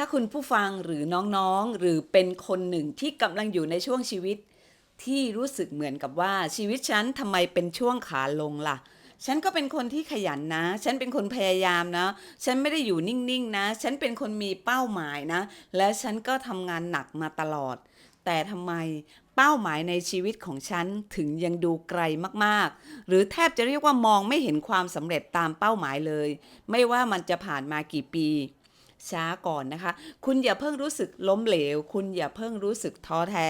ถ้าคุณผู้ฟังหรือน้องๆ หรือเป็นคนหนึ่งที่กำลังอยู่ในช่วงชีวิต ที่รู้สึกเหมือนกับว่าชีวิตฉันทำไมเป็นช่วงขาลงล่ะ ฉันก็เป็นคนที่ขยันนะ ฉันเป็นคนพยายามนะ ฉันไม่ได้อยู่นิ่งๆนะ ฉันเป็นคนมีเป้าหมายนะ และฉันก็ทำงานหนักมาตลอด แต่ทำไมเป้าหมายในชีวิตของฉันถึงยังดูไกลมากๆ หรือแทบจะเรียกว่ามองไม่เห็นความสำเร็จตามเป้าหมายเลย ไม่ว่ามันจะผ่านมากี่ปี ช้าก่อนนะคะ คุณอย่าเพิ่งรู้สึกล้มเหลว คุณอย่าเพิ่งรู้สึกท้อแท้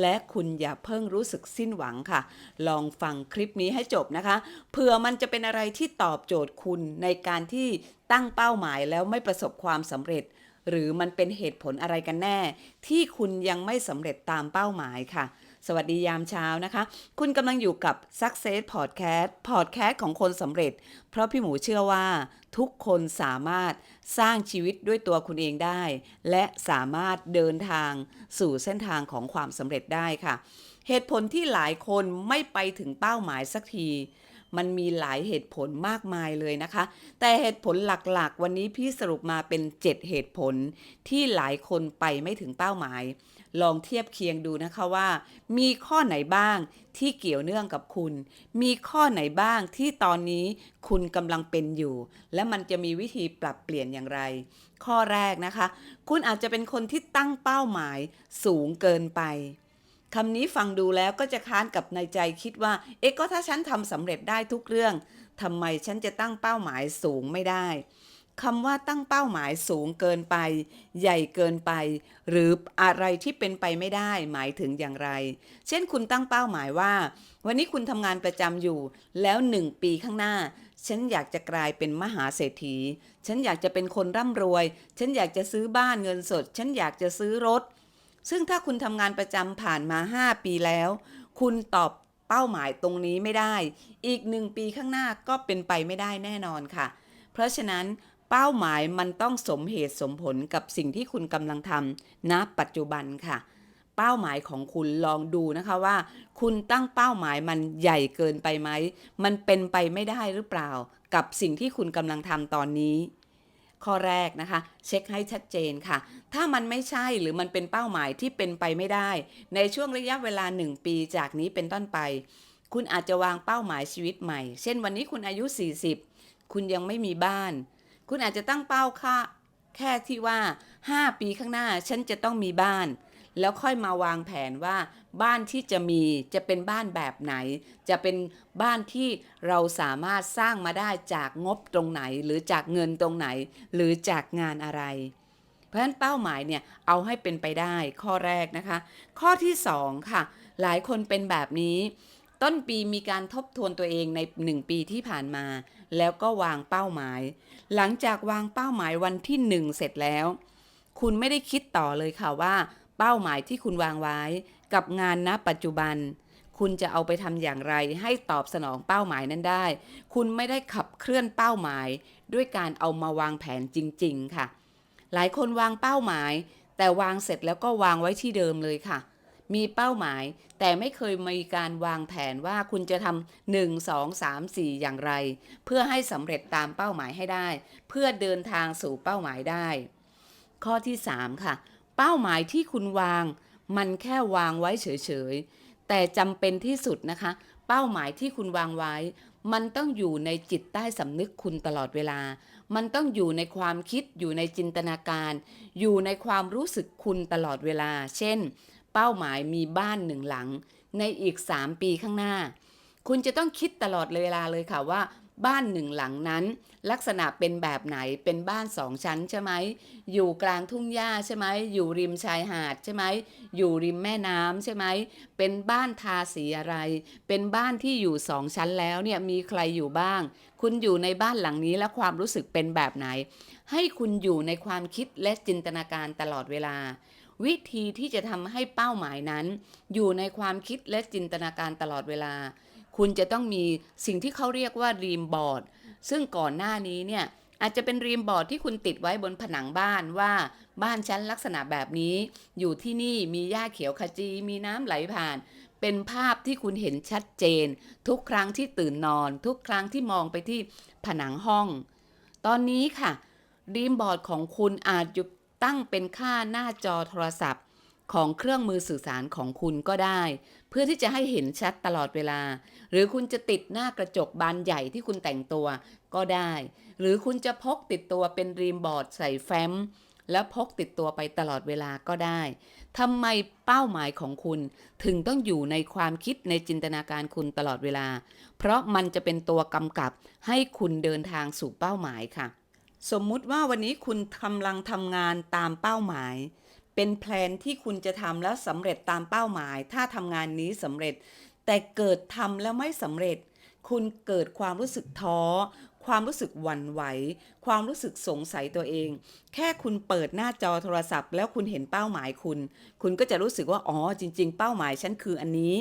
และคุณอย่าเพิ่งรู้สึกสิ้นหวังค่ะ ลองฟังคลิปนี้ให้จบนะคะ เผื่อมันจะเป็นอะไรที่ตอบโจทย์คุณในการที่ตั้งเป้าหมายแล้วไม่ประสบความสำเร็จ หรือมันเป็นเหตุผลอะไรกันแน่ ที่คุณยังไม่สำเร็จตามเป้าหมายค่ะ สวัสดียามเช้านะคะ คุณกำลังอยู่กับ Success Podcast Podcast ของคนสำเร็จ เพราะพี่หมูเชื่อว่า ทุกคนสามารถสร้างชีวิตด้วยตัวคุณเองได้ และสามารถเดินทางสู่เส้นทางของความสำเร็จได้ค่ะ เหตุผลที่หลายคนไม่ไปถึงเป้าหมายสักทีมันมีหลายเหตุผลมากมายเลยนะคะ แต่เหตุผลหลักๆ วันนี้พี่สรุปมาเป็น 7 เหตุผลที่หลายคนไปไม่ถึงเป้าหมาย ลองเทียบเคียงดูนะคะว่า มีข้อไหนบ้างที่เกี่ยวเนื่องกับคุณ มีข้อไหนบ้างที่ตอนนี้คุณกำลังเป็นอยู่ และมันจะมีวิธีปรับเปลี่ยนอย่างไร ข้อแรกนะคะ คุณอาจจะเป็นคนที่ตั้งเป้าหมายสูงเกินไปคำนี้ฟังดูแล้วก็จะค้านกับในใจคิดว่า เอ๊ะก็ถ้าฉันทำสำเร็จได้ทุกเรื่องทำไมฉันจะตั้งเป้าหมายสูงไม่ได้ คำว่าตั้งเป้าหมายสูงเกินไป ใหญ่เกินไป หรืออะไรที่เป็นไปไม่ได้หมายถึงอย่างไร เช่นคุณตั้งเป้าหมายว่า วันนี้คุณทำงานประจำอยู่ แล้วหนึ่งปีข้างหน้า ฉันอยากจะกลายเป็นมหาเศรษฐี ฉันอยากจะเป็นคนร่ำรวย ฉันอยากจะซื้อบ้านเงินสด ฉันอยากจะซื้อรถ ซึ่งถ้าคุณทำงานประจำผ่านมา 5 ปีแล้ว คุณตอบเป้าหมายตรงนี้ไม่ได้ อีกหนึ่งปีข้างหน้าก็เป็นไปไม่ได้แน่นอนค่ะ เพราะฉะนั้น เป้าหมายมันต้องสมเหตุสมผลกับสิ่งที่คุณกำลังทำณปัจจุบันค่ะ เป้าหมายของคุณลองดูนะคะว่า คุณตั้งเป้าหมายมันใหญ่เกินไปไหม มันเป็นไปไม่ได้หรือเปล่า กับสิ่งที่คุณกำลังทำตอนนี้ ข้อแรกนะคะ เช็คให้ชัดเจนค่ะ ถ้ามันไม่ใช่หรือมันเป็นเป้าหมายที่เป็นไปไม่ได้ ในช่วงระยะเวลา 1 ปีจากนี้เป็นต้นไป คุณอาจจะวางเป้าหมายชีวิตใหม่ เช่นวันนี้คุณอายุ 40 คุณยังไม่มีบ้าน คุณอาจจะตั้งเป้าค่าแค่ที่ว่า 5 ปีข้างหน้าฉันจะต้องมีบ้าน แล้วค่อยมาวางแผนว่า บ้านที่จะมีจะเป็นบ้านแบบไหน จะเป็นบ้านที่เราสามารถสร้างมาได้จากงบตรงไหน หรือจากเงินตรงไหน หรือจากงานอะไร เพราะฉะนั้นเป้าหมายเนี่ยเอาให้เป็นไปได้ข้อแรกนะคะ ข้อที่ 2 ค่ะ หลายคนเป็นแบบนี้ ต้นปีมีการทบทวนตัวเองใน 1 ปีที่ผ่านมา แล้วก็วางเป้าหมาย หลังจากวางเป้าหมายวันที่ 1 เสร็จแล้ว คุณไม่ได้คิดต่อเลยค่ะว่า เป้าหมายที่คุณวางไว้กับงานณปัจจุบัน คุณจะเอาไปทำอย่างไร ให้ตอบสนองเป้าหมายนั้นได้ คุณไม่ได้ขับเคลื่อนเป้าหมาย ด้วยการเอามาวางแผนจริง ๆ ค่ะ หลายคนวางเป้าหมาย แต่วางเสร็จแล้วก็วางไว้ที่เดิมเลยค่ะ มีเป้าหมาย แต่ไม่เคยมีการวางแผนว่าคุณจะทำหนึ่งสองสามสี่อย่างไร เพื่อให้สำเร็จตามเป้าหมายให้ได้ เพื่อเดินทางสู่เป้าหมายได้ ข้อที่3ค่ะ เป้าหมายที่คุณวาง มันแค่วางไว้เฉยๆ แต่จำเป็นที่สุดนะคะ เป้าหมายที่คุณวางไว้ มันต้องอยู่ในจิตใต้สำนึกคุณตลอดเวลา มันต้องอยู่ในความคิดอยู่ในจินตนาการ อยู่ในความรู้สึกคุณตลอดเวลา เช่น เป้าหมายมีบ้านหนึ่งหลัง ในอีก 3 ปีข้างหน้า คุณจะต้องคิดตลอดเวลาเลยค่ะว่า บ้านหนึ่งหลังนั้น ลักษณะเป็นแบบไหนเป็นบ้านสองชั้นใช่ไหมอยู่กลางทุ่งหญ้าใช่ไหมอยู่ริมชายหาดใช่ไหมอยู่ริมแม่น้ำใช่ไหมเป็นบ้านทาสีอะไร เป็นบ้านที่อยู่สองชั้นแล้วเนี่ยมีใครอยู่บ้าง คุณอยู่ในบ้านหลังนี้แล้วความรู้สึกเป็นแบบไหน ให้คุณอยู่ในความคิดและจินตนาการตลอดเวลา วิธีที่จะทำให้เป้าหมายนั้น อยู่ในความคิดและจินตนาการตลอดเวลา คุณจะต้องมีสิ่งที่เขาเรียกว่ารีมบอร์ดซึ่งก่อนหน้านี้เนี่ยอาจจะเป็นรีมบอร์ดที่คุณติดไว้บนผนังบ้านว่าบ้านชั้นลักษณะแบบนี้ อยู่ที่นี่มีหญ้าเขียวขจี มีน้ำไหลผ่าน เป็นภาพที่คุณเห็นชัดเจน ทุกครั้งที่ตื่นนอน ทุกครั้งที่มองไปที่ผนังห้อง ตอนนี้ค่ะรีมบอร์ดของคุณอาจจะ ตั้งเป็นค่าหน้าจอโทรศัพท์ ของเครื่องมือสื่อสารของคุณก็ได้ เพื่อที่จะให้เห็นชัดตลอดเวลา หรือคุณจะติดหน้ากระจกบานใหญ่ที่คุณแต่งตัวก็ได้ หรือคุณจะพกติดตัวเป็นรีมบอร์ดใส่แฟ้มแล้วพกติดตัวไปตลอดเวลาก็ได้ ทำไมเป้าหมายของคุณถึงต้องอยู่ในความคิดในจินตนาการคุณตลอดเวลา เพราะมันจะเป็นตัวกำกับให้คุณเดินทางสู่เป้าหมายค่ะ สมมุติว่าวันนี้คุณกำลังทำงานตามเป้าหมาย เป็นแพลนที่คุณจะทำแล้วสำเร็จตามเป้าหมาย ถ้าทำงานนี้สำเร็จ แต่เกิดทำแล้วไม่สำเร็จ คุณเกิดความรู้สึกท้อ ความรู้สึกหวั่นไหว ความรู้สึกสงสัยตัวเอง แค่คุณเปิดหน้าจอโทรศัพท์ แล้วคุณเห็นเป้าหมายคุณ คุณก็จะรู้สึกว่าอ๋อจริง ๆ เป้าหมายฉันคืออันนี้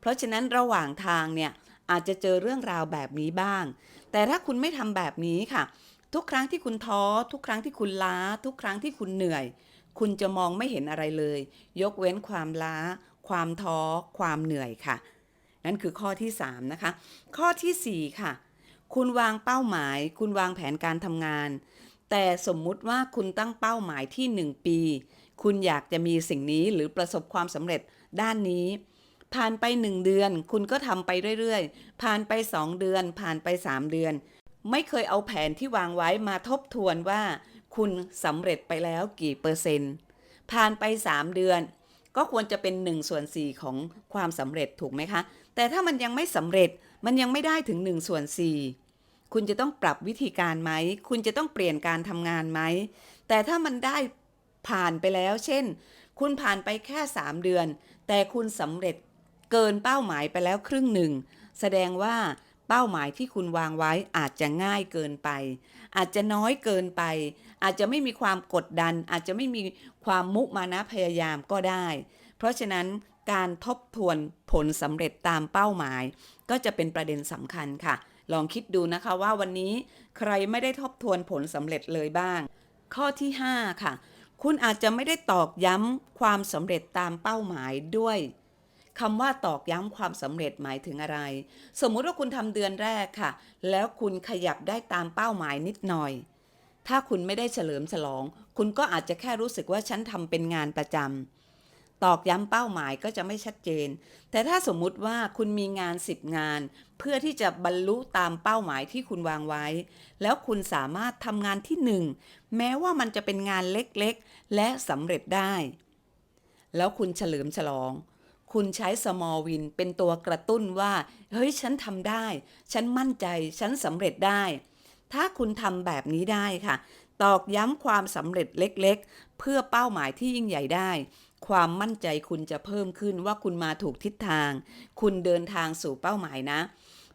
เพราะฉะนั้นระหว่างทางเนี่ยอาจจะเจอเรื่องราวแบบนี้บ้าง แต่ถ้าคุณไม่ทำแบบนี้ค่ะ ทุกครั้งที่คุณท้อ ทุกครั้งที่คุณล้า ทุกครั้งที่คุณเหนื่อย คุณจะมองไม่เห็นอะไรเลย ยกเว้นความล้า ความท้อ ความเหนื่อยค่ะ นั่นคือข้อที่ 3 นะคะ ข้อทีสี่ 4 ค่ะ คุณวางเป้าหมาย คุณวางแผนการทำงาน แต่สมมุติว่าคุณตั้งเป้าหมายที่ 1 ปี คุณอยากจะมีสิ่งนี้หรือประสบความสำเร็จด้านนี้ผ่านไป 1 เดือน คุณก็ทำไปเรื่อยๆ ผ่านไป 2 เดือน ผ่านไป 3 เดือน ไม่เคยเอาแผนที่วางไว้มาทบทวนว่า คุณสำเร็จไปแล้วกี่เปอร์เซ็นต์ ผ่านไป 3 เดือน ก็ควรจะเป็น1ส่วน4ของความสำเร็จถูกไหมคะ แต่ถ้ามันยังไม่สำเร็จมันยังไม่ได้ถึง1ส่วน4คุณจะต้องปรับวิธีการไหม คุณจะต้องเปลี่ยนการทำงานไหม แต่ถ้ามันได้ผ่านไปแล้ว เช่น คุณผ่านไปแค่ 3 เดือน แต่คุณสำเร็จเกินเป้าหมายไปแล้วครึ่งหนึ่ง แสดงว่า เป้าหมายที่คุณวางไว้อาจจะง่ายเกินไป อาจจะน้อยเกินไป อาจจะไม่มีความกดดัน อาจจะไม่มีความมุมานะพยายามก็ได้ เพราะฉะนั้นการทบทวนผลสำเร็จตามเป้าหมาย ก็จะเป็นประเด็นสำคัญค่ะ ลองคิดดูนะคะว่าวันนี้ใครไม่ได้ทบทวนผลสำเร็จเลยบ้าง ข้อที่ 5 ค่ะ คุณอาจจะไม่ได้ตอกย้ำความสำเร็จตามเป้าหมายด้วย คำว่าตอกย้ำความสำเร็จหมายถึงอะไร สมมุติว่าคุณทำเดือนแรกค่ะ แล้วคุณขยับได้ตามเป้าหมายนิดหน่อย ถ้าคุณไม่ได้เฉลิมฉลอง คุณก็อาจจะแค่รู้สึกว่าฉันทำเป็นงานประจำตอกย้ำเป้าหมายก็จะไม่ชัดเจน แต่ถ้าสมมุติว่าคุณมีงาน 10 งาน เพื่อที่จะบรรลุตามเป้าหมายที่คุณวางไว้ แล้วคุณสามารถทำงานที่หนึ่งแม้ว่ามันจะเป็นงานเล็กๆ และสำเร็จได้ แล้วคุณเฉลิมฉลอง คุณใช้ small win เป็นตัวกระตุ้นว่า เฮ้ย ฉันทำได้ ฉันมั่นใจ ฉันสำเร็จได้ ถ้าคุณทำแบบนี้ได้ค่ะ ตอกย้ำความสำเร็จเล็กๆ เพื่อเป้าหมายที่ยิ่งใหญ่ได้ ความมั่นใจคุณจะเพิ่มขึ้นว่าคุณมาถูกทิศทาง คุณเดินทางสู่เป้าหมายนะ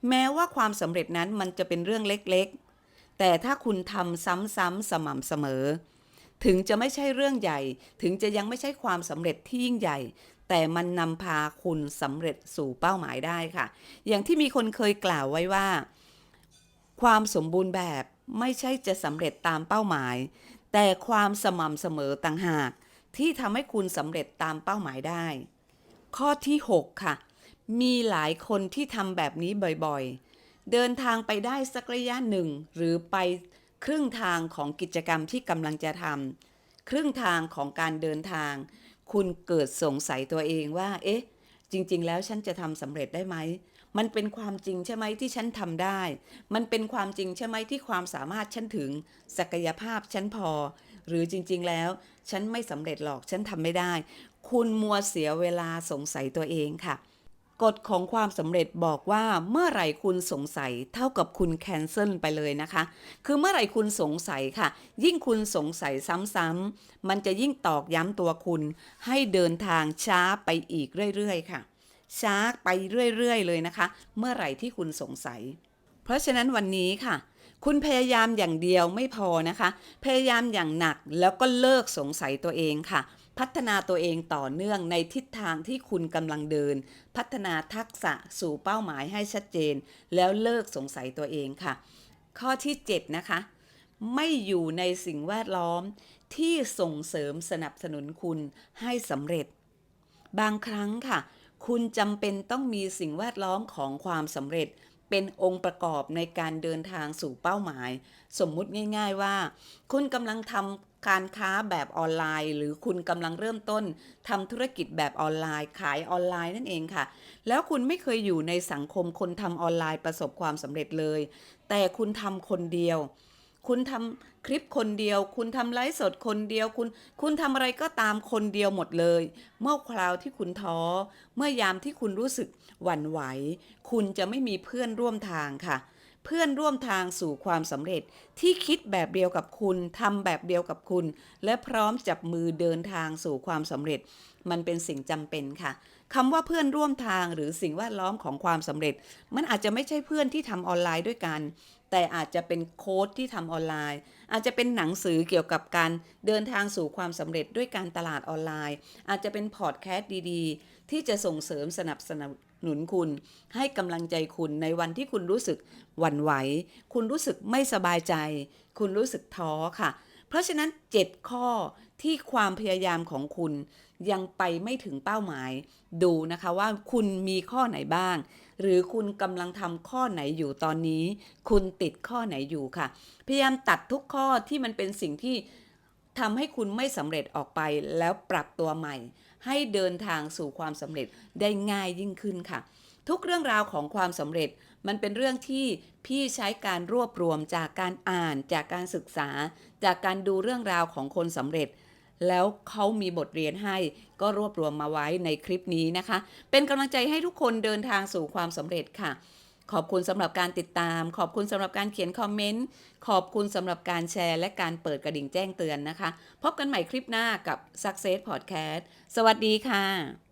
แม้ว่าความสำเร็จนั้นมันจะเป็นเรื่องเล็กๆ แต่ถ้าคุณทำซ้ำๆสม่ำเสมอถึงจะไม่ใช่เรื่องใหญ่ ถึงจะยังไม่ใช่ความสำเร็จที่ยิ่งใหญ่ แต่มันนำพาคุณสำเร็จสู่เป้าหมายได้ค่ะ อย่างที่มีคนเคยกล่าวไว้ว่า ความสมบูรณ์แบบไม่ใช่จะสำเร็จตามเป้าหมาย แต่ความสม่ำเสมอต่างหาก ที่ทำให้คุณสำเร็จตามเป้าหมายได้ ข้อที่ 6 ค่ะ มีหลายคนที่ทำแบบนี้บ่อยๆ เดินทางไปได้สักระยะหนึ่ง หรือไปครึ่งทางของกิจกรรมที่กำลังจะทำครึ่งทางของการเดินทาง คุณเกิดสงสัยตัวเองว่า เอ๊ะ จริง ๆ แล้วฉันจะทำสำเร็จได้ไหม มันเป็นความจริงใช่ไหมที่ฉันทำได้ มันเป็นความจริงใช่ไหมที่ความสามารถฉันถึง ศักยภาพฉันพอ หรือจริง ๆ แล้ว ฉันไม่สำเร็จหรอก ฉันทำไม่ได้ คุณมัวเสียเวลาสงสัยตัวเองค่ะ กฎของความสำเร็จบอกว่าเมื่อไหร่คุณสงสัยเท่ากับคุณแคนเซิลไปเลยนะคะ คือเมื่อไหร่คุณสงสัยค่ะ ยิ่งคุณสงสัยซ้ำๆมันจะยิ่งตอกย้ำตัวคุณ ให้เดินทางช้าไปอีกเรื่อยๆค่ะ ช้าไปเรื่อยๆเลยนะคะ เมื่อไหร่ที่คุณสงสัย เพราะฉะนั้นวันนี้ค่ะ คุณพยายามอย่างเดียวไม่พอนะคะ พยายามอย่างหนักแล้วก็เลิกสงสัยตัวเองค่ะ พัฒนาตัวเองต่อเนื่องในทิศทางที่คุณกำลังเดิน พัฒนาทักษะสู่เป้าหมายให้ชัดเจน แล้วเลิกสงสัยตัวเองค่ะ ข้อที่ 7 นะคะ ไม่อยู่ในสิ่งแวดล้อมที่ส่งเสริมสนับสนุนคุณให้สำเร็จ บางครั้งค่ะ คุณจำเป็นต้องมีสิ่งแวดล้อมของความสำเร็จ เป็นองค์ประกอบในการเดินทางสู่เป้าหมาย สมมุติง่าย ๆว่า คุณกำลังทำการค้าแบบออนไลน์ หรือคุณกำลังเริ่มต้นทำธุรกิจแบบออนไลน์ ขายออนไลน์นั่นเองค่ะ แล้วคุณไม่เคยอยู่ในสังคมคนทำออนไลน์ประสบความสำเร็จเลย แต่คุณทำคนเดียว คุณทำคลิปคนเดียว คุณทำไลฟ์สดคนเดียว คุณ คุณทำอะไรก็ตามคนเดียวหมดเลย เมื่อคราวที่คุณท้อ เมื่อยามที่คุณรู้สึกหวั่นไหว คุณจะไม่มีเพื่อนร่วมทางค่ะ เพื่อนร่วมทางสู่ความสำเร็จที่คิดแบบเดียวกับคุณทำแบบเดียวกับคุณ และพร้อมจับมือเดินทางสู่ความสำเร็จ มันเป็นสิ่งจำเป็นค่ะคำว่าเพื่อนร่วมทางหรือสิ่งแวดล้อมของความสำเร็จ มันอาจจะไม่ใช่เพื่อนที่ทำออนไลน์ด้วยกัน แต่อาจจะเป็นโค้ดที่ทำออนไลน์ อาจจะเป็นหนังสือเกี่ยวกับการเดินทางสู่ความสำเร็จด้วยการตลาดออนไลน์ อาจจะเป็นพอดแคสต์ดีๆ ที่จะส่งเสริมสนับสนุนคุณ ให้กำลังใจคุณในวันที่คุณรู้สึกหวั่นไหว คุณรู้สึกไม่สบายใจ คุณรู้สึกท้อค่ะ เพราะฉะนั้น 7 ข้อที่ความพยายามของคุณ ยังไปไม่ถึงเป้าหมาย ดูนะคะว่าคุณมีข้อไหนบ้าง หรือคุณกำลังทำข้อไหนอยู่ตอนนี้ คุณติดข้อไหนอยู่ค่ะ พยายามตัดทุกข้อที่มันเป็นสิ่งที่ทำให้คุณไม่สำเร็จออกไปแล้วปรับตัวใหม่ ให้เดินทางสู่ความสำเร็จได้ง่ายยิ่งขึ้นค่ะ ทุกเรื่องราวของความสำเร็จมันเป็นเรื่องที่พี่ใช้การรวบรวมจากการอ่าน จากการศึกษา จากการดูเรื่องราวของคนสำเร็จ แล้วเขามีบทเรียนให้ ก็รวบรวมมาไว้ในคลิปนี้นะคะ เป็นกำลังใจให้ทุกคนเดินทางสู่ความสำเร็จค่ะ ขอบคุณสำหรับการติดตาม ขอบคุณสำหรับการเขียนคอมเมนต์ ขอบคุณสำหรับการแชร์ และการเปิดกระดิ่งแจ้งเตือนนะคะ พบกันใหม่คลิปหน้ากับ Success Podcast สวัสดีค่ะ